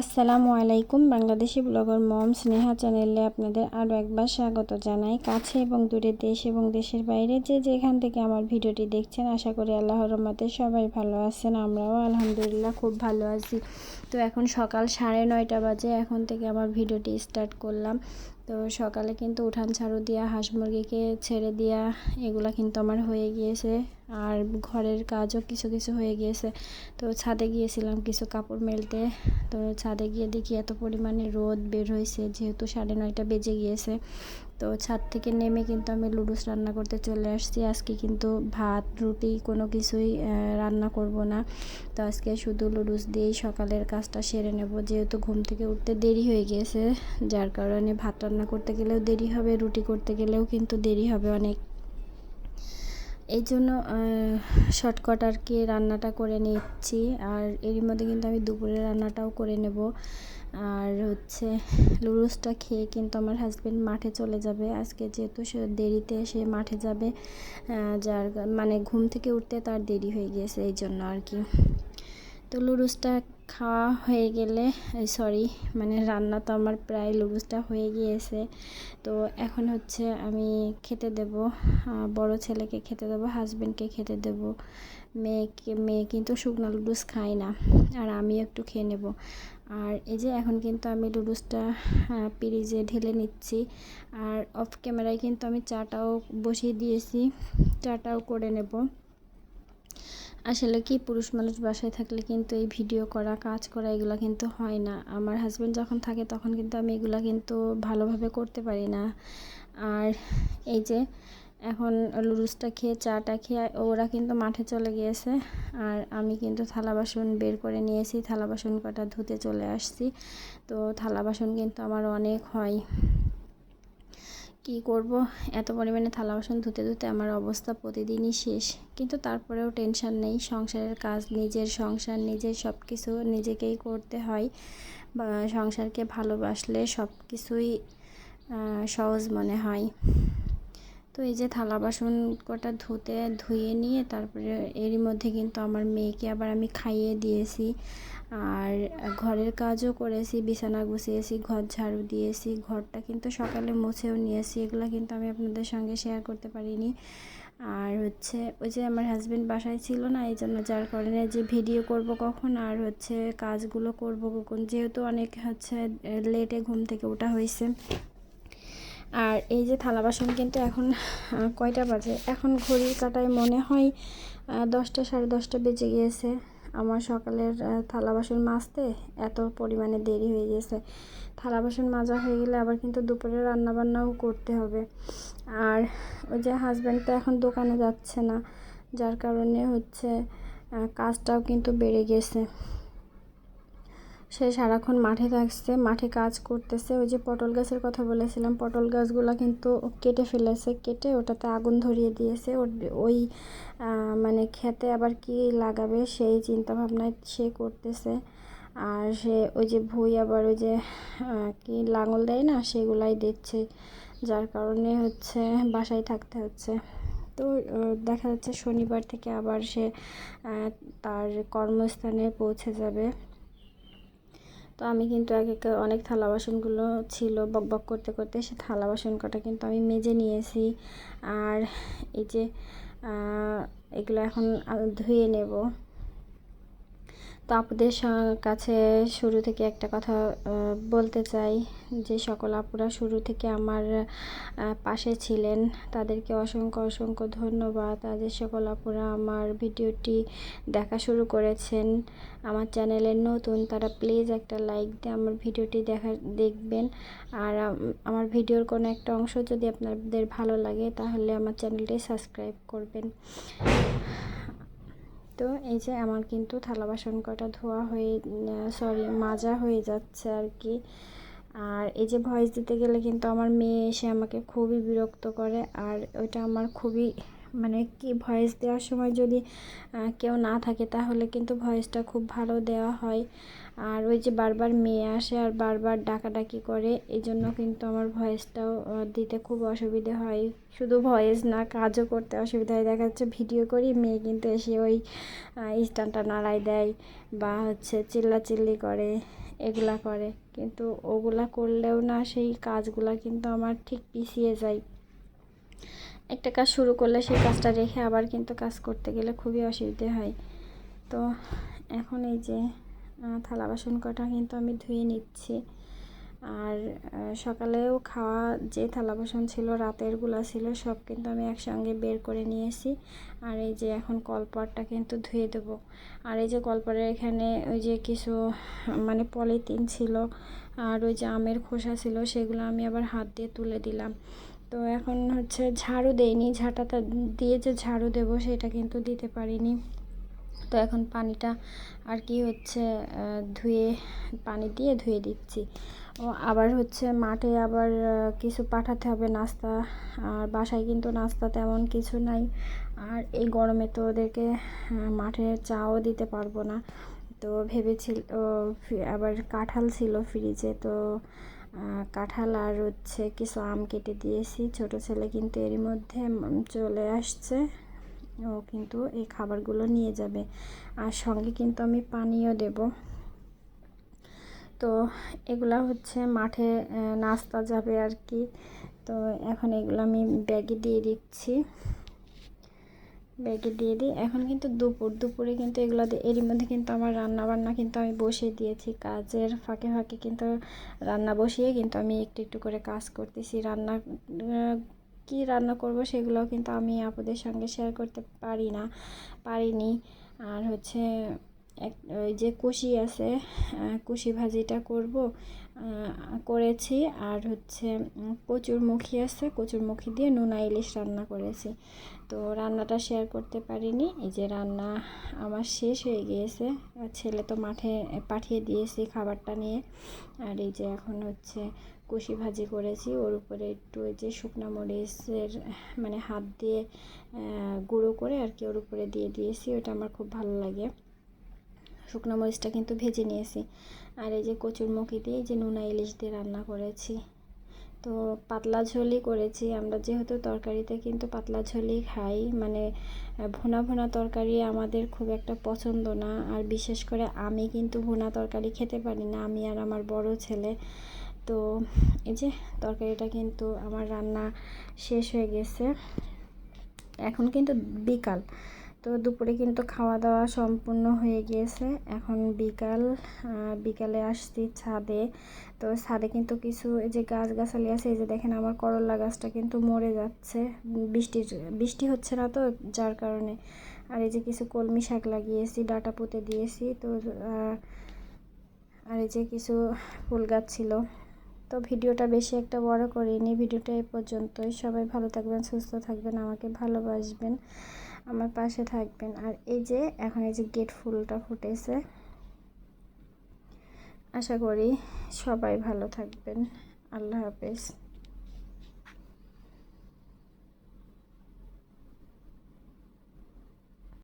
আসসালামু আলাইকুম, বাংলাদেশি ব্লগার মম স্নেহা চ্যানেলে আপনাদের আরও একবার স্বাগত জানাই। কাছে এবং দূরে দেশ এবং দেশের বাইরে যে যেখান থেকে আমার ভিডিওটি দেখছেন, আশা করি আল্লাহর রহমতে সবাই ভালো আছেন, আমরাও আলহামদুলিল্লাহ খুব ভালো আছি। তো এখন সকাল সাড়ে নয়টা বাজে, এখন থেকে আমার ভিডিওটি স্টার্ট করলাম। তো সকালে কিন্তু উঠান ঝাড়ু দিয়া, হাঁস মুরগিকে ছেড়ে দিয়া, এগুলা কিন্তু আমার হয়ে গিয়েছে। আর ঘরের কাজও কিছু কিছু হয়ে গিয়েছে। তো ছাদে গিয়েছিলাম কিছু কাপড় মেলতে। তো ছাদে গিয়ে দেখি এত পরিমাণে রোদ বের হয়েছে যেহেতু সাড়ে নয়টা বেজে গিয়েছে। তো ছাদ থেকে নেমে কিন্তু আমি লুডুস রান্না করতে চলে আসছি। আজকে কিন্তু ভাত, রুটি কোনো কিছুই রান্না করব না। তো আজকে শুধু লুডুস দিয়েই সকালের কাজটা সেরে নেব। যেহেতু ঘুম থেকে উঠতে দেরি হয়ে গিয়েছে, যার কারণে ভাত রান্না করতে গেলেও দেরি হবে, রুটি করতে গেলেও কিন্তু দেরি হবে অনেক। এই জন্য শর্টকাট আর কি রান্নাটা করে নিচ্ছি। আর এরই মধ্যে কিন্তু আমি দুপুরে রান্নাটাও করে নেব। আর হচ্ছে লুরুসটা খেয়ে কিন্তু আমার হাজব্যান্ড মাঠে চলে যাবে। আজকে যেহেতু সে দেরিতে সে মাঠে যাবে যার মানে ঘুম থেকে উঠতে তার দেরি হয়ে গিয়েছে এই জন্য আর কি। তো লুরুসটা খাওয়া হয়ে গেলে সরি মানে রান্না তো আমার প্রায় লুরুসটা হয়ে গিয়েছে। তো এখন হচ্ছে আমি খেতে দেব বড় ছেলেকে খেতে দেব হাজব্যান্ডকে খেতে দেব। মেয়েকে, মেয়ে কিন্তু শুকনো লুডুস খায় না, আর আমি একটু খেয়ে নেব। আর এই যে এখন কিন্তু আমি লুডুসটা পিরিজে ঢেলে নিচ্ছি। আর অফ ক্যামেরায় কিন্তু আমি চাটাও বসিয়ে দিয়েছি, চাটাও করে নেব। আসলে কি পুরুষ মানুষ বাসায় থাকলে কিন্তু এই ভিডিও করা, কাজ করা, এগুলো কিন্তু হয় না। আমার হাজব্যান্ড যখন থাকে তখন কিন্তু আমি এগুলো কিন্তু ভালোভাবে করতে পারি না। আর এই যে এখন লুরুসটা খেয়ে, চাটা খেয়ে ওরা কিন্তু মাঠে চলে গিয়েছে। আর আমি কিন্তু থালা বাসন বের করে নিয়েছি, থালা বাসন কটা ধুতে চলে আসছি। তো থালা বাসন কিন্তু আমার অনেক হয়। কি করব? এত পরিমাণে থালা বাসন ধুতে ধুতে আমার অবস্থা প্রতিদিনই শেষ। কিন্তু তারপরেও টেনশন নেই, সংসারের কাজ, নিজের সংসার, নিজের সব কিছু নিজেকেই করতে হয়। বা সংসারকে ভালোবাসলে সব কিছুই সহজ মনে হয়। তো এই যে থালা বাসন কটা ধুতে, ধুয়ে নিয়ে তারপরে এরই মধ্যে কিন্তু আমার মেয়েকে আবার আমি খাইয়ে দিয়েছি। আর ঘরের কাজও করেছি, বিছানা গুছিয়েছি, ঘর ঝাড়ু দিয়েছি, ঘরটা কিন্তু সকালে মুছেও নিয়েছি, এগুলো কিন্তু আমি আপনাদের সঙ্গে শেয়ার করতে পারিনি। আর হচ্ছে ওই যে আমার হাজব্যান্ড বাসায় ছিল না, এই জন্য যার কারণে যে ভিডিও করব কখন, আর হচ্ছে কাজগুলো করব কখন, যেহেতু অনেক হচ্ছে লেটে ঘুম থেকে ওঠা হয়েছে আর এই যে থালা বাসন কিন্তু এখন কয়টা বাজে? এখন ঘড়ির কাটায় মনে হয় দশটা সাড়ে দশটা বেজে গিয়েছে। আমার সকালের থালা বাসন মাজতে এত পরিমাণে দেরি হয়ে গেছে। থালা বাসন মাজা হয়ে গেলে আবার কিন্তু দুপুরে রান্নাবান্নাও করতে হবে। আর ওই যে হাজব্যান্ড তো এখন দোকানে যাচ্ছে না, যার কারণে হচ্ছে কাজটাও কিন্তু বেড়ে গেছে। সে সারাক্ষণ মাঠে থাকছে, মাঠে কাজ করতেছে। ওই যে পটল গাছের কথা বলেছিলাম, পটল গাছগুলো কিন্তু কেটে ফেলেছে, কেটে ওটাতে আগুন ধরিয়ে দিয়েছে। ওই মানে খেতে আবার কি লাগাবে সেই চিন্তা ভাবনায় সে করতেছে। আর সে ওই যে ভুই আবার ওই যে কি লাঙল দেয় না, সেগুলাই দিচ্ছে। যার কারণে হচ্ছে বাসায় থাকতে হচ্ছে। তো দেখা যাচ্ছে শনিবার থেকে আবার সে তার কর্মস্থানে পৌঁছে যাবে। তো আমি কিন্তু এক এক অনেক থালা বাসনগুলো ছিল বক বক করতে করতে সে থালা বাসন কটা কিন্তু আমি মেজে নিয়েছি। আর এই যে এগুলো এখন ধুয়ে নেব। তো আপুদের কাছে শুরু থেকে একটা কথা বলতে চাই যে সকল আপুরা শুরু থেকে আমার পাশে ছিলেন। তাদেরকে অসংখ্য অসংখ্য ধন্যবাদ। তাদের সকল আপুরা আমার ভিডিওটি দেখা শুরু করেছেন। আমার চ্যানেলের নতুন, তারা প্লিজ একটা লাইক দিয়ে আমার ভিডিওটি দেখা, দেখবেন। আর আমার ভিডিওর কোনো একটা অংশ যদি আপনাদের ভালো লাগে, তাহলে আমার চ্যানেলটি সাবস্ক্রাইব করবেন। তো এই যে আমার কিন্তু থালা বাসন কটা ধোয়া হয়ে সরি মাজা হয়ে যাচ্ছে আর কি। আর এই যে ভয়েস দিতে গেলে কিন্তু আমার মেয়ে এসে আমাকে খুবই বিরক্ত করে, আর ওইটা আমার খুবই মানে কি ভয়েস দেওয়ার সময় যদি কেউ না থাকে তাহলে কিন্তু ভয়েসটা খুব ভালো দেওয়া হয়। আর ওই যে বারবার মেয়ে আসে আর বারবার ডাকাডাকি করে, এই জন্য কিন্তু আমার ভয়েসটাও দিতে খুব অসুবিধে হয়। শুধু ভয়েস না, কাজও করতে অসুবিধা হয়। দেখা যাচ্ছে ভিডিও করি, মেয়ে কিন্তু এসে ওই স্ট্যান্ডটা নাড়াই দেয় বা হচ্ছে চিল্লাচিল্লি করে, এগুলা করে। কিন্তু ওগুলা করলেও না সেই কাজগুলা কিন্তু আমার ঠিক পিছিয়ে যায়। একটা কাজ শুরু করলে সেই কাজটা রেখে আবার কিন্তু কাজ করতে গেলে খুবই অসুবিধে হয়। তো এখন এই যে থালা বাসন কটা কিন্তু আমি ধুয়ে নিচ্ছি। আর সকালেও খাওয়া যে থালা বাসন ছিল রাতেরগুলা ছিল, সব কিন্তু আমি একসঙ্গে বের করে নিয়েছি। আর এই যে এখন কলপাটটা কিন্তু ধুয়ে দেবো। আর এই যে কলপাড়ের এখানে ওই যে কিছু মানে পলিথিন ছিল, আর ওই যে আমের খোসা ছিল, সেগুলো আমি আবার হাত দিয়ে তুলে দিলাম। তো এখন হচ্ছে ঝাড়ু দেইনি, ঝাঁটাটা দিয়ে যে ঝাড়ু দেবো সেটা কিন্তু দিতে পারিনি। তো এখন পানিটা আর কি হচ্ছে ধুয়ে, পানি দিয়ে ধুয়ে দিচ্ছি। ও আবার হচ্ছে মাঠে আবার কিছু পাঠাতে হবে নাস্তা। আর বাসায় কিন্তু নাস্তা তেমন কিছু নাই। আর এই গরমে তো ওদেরকে মাঠে চাও দিতে পারব না। তো ভেবেছিল আবার কাঁঠাল ছিল ফ্রিজে তো কাঁঠাল আর হচ্ছে কিছু আম কেটে দিয়েছি। ছোট ছেলে কিন্তু এরই মধ্যে চলে আসছে। ও কিন্তু এই খাবারগুলো নিয়ে যাবে। আর সঙ্গে কিন্তু আমি পানিও দেব। তো এগুলা হচ্ছে মাঠে নাস্তা যাবে আর কি। তো এখন এগুলো আমি ব্যাগে দিয়ে দিচ্ছি। ব্যাগে দিয়ে দিই। এখন কিন্তু দুপুর। দুপুরে কিন্তু এগুলো এরই মধ্যে কিন্তু আমার রান্না বান্না কিন্তু আমি বসিয়ে দিয়েছি। কাজের ফাঁকে ফাঁকে কিন্তু রান্না বসিয়ে কিন্তু আমি একটু একটু করে কাজ করতেছি। রান্না কি রান্না করব সেগুলো কিন্তু আমি আপুদের সঙ্গে শেয়ার করতে পারি না, পারিনি। আর হচ্ছে এক, ওই যে কুশি আছে কুশি ভাজিটা করব। করেছি। আর হচ্ছে কচুর মুখি আছে কচুর মুখি দিয়ে নোনা ইলিশ রান্না করেছি। তো রান্নাটা শেয়ার করতে পারিনি। এই যে রান্না আমার শেষ হয়ে গিয়েছে। ছেলে তো মাঠে পাঠিয়ে দিয়েছি খাবারটা নিয়ে। আর এই যে এখন হচ্ছে কুশি ভাজি করেছি। ওর উপরে একটু ওই যে শুকনা মরিচের মানে হাত দিয়ে গুঁড়ো করে আর কি ওর উপরে দিয়ে দিয়েছি। ওটা আমার খুব ভালো লাগে। শুকনো মরিচটা কিন্তু ভেজে নিয়েছি। আর এই যে কচুর মুখি দিয়ে যে নোনা ইলিশ দিয়ে রান্না করেছি। তো পাতলা ঝোলই করেছি। আমরা যেহেতু তরকারিতে কিন্তু পাতলা ঝোলই খাই মানে ভুনা ভুনা তরকারি আমাদের খুব একটা পছন্দ না। আর বিশেষ করে আমি কিন্তু ভুনা তরকারি খেতে পারি না। আমি আর আমার বড় ছেলে। তো এই যে তরকারিটা কিন্তু আমার রান্না শেষ হয়ে গেছে। এখন কিন্তু বিকাল। তো দুপুরে কিন্তু খাওয়া দাওয়া সম্পূর্ণ হয়ে গিয়েছে এখন বিকাল বিকালে আসছি ছাদে। তো ছাদে কিন্তু কিছু এই যে গাছ গাছালি আছে, এই যে দেখেন আমার করলা গাছটা কিন্তু মরে যাচ্ছে। বৃষ্টির বৃষ্টি হচ্ছে না তো, যার কারণে। আর এই যে কিছু কলমি শাক লাগিয়েছি, ডাঁটা পুঁতে দিয়েছি। তো আর এই যে কিছু ফুল গাছ ছিল। তো ভিডিওটা বেশি একটা বড় করিনি। ভিডিওটা এই পর্যন্তই। সবাই ভালো থাকবেন, সুস্থ থাকবেন, আমাকে ভালোবাসবেন। আমার পাশে থাকবেন। আর এই যে, এখন এই যে গেট ফুলটা ফুটেছে। আশা করি সবাই ভালো থাকবেন। আল্লাহ হাফেজ।